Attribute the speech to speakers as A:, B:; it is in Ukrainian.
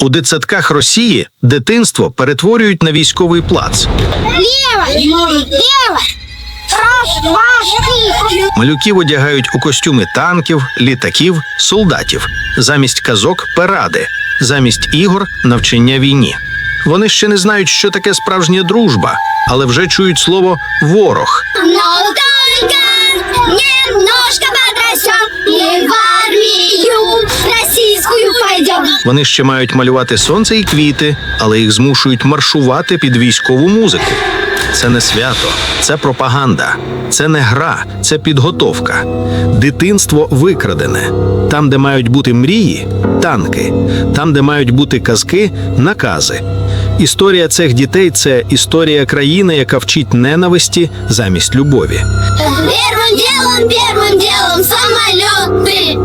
A: У дитсадках Росії дитинство перетворюють на військовий плац.
B: Раз, два!
A: Малюків одягають у костюми танків, літаків, солдатів, замість казок паради, замість ігор навчання війні. Вони ще не знають, що таке справжня дружба, але вже чують слово ворог.
B: Немножко подрастем и в армию.
A: Вони ще мають малювати сонце і квіти, але їх змушують маршувати під військову музику. Це не свято, це пропаганда, це не гра, це підготовка. Дитинство викрадене. Там, де мають бути мрії, танки, там, де мають бути казки, накази. Історія цих дітей це історія країни, яка вчить ненависті замість любові.
B: Первым делом, первым делом самолеты.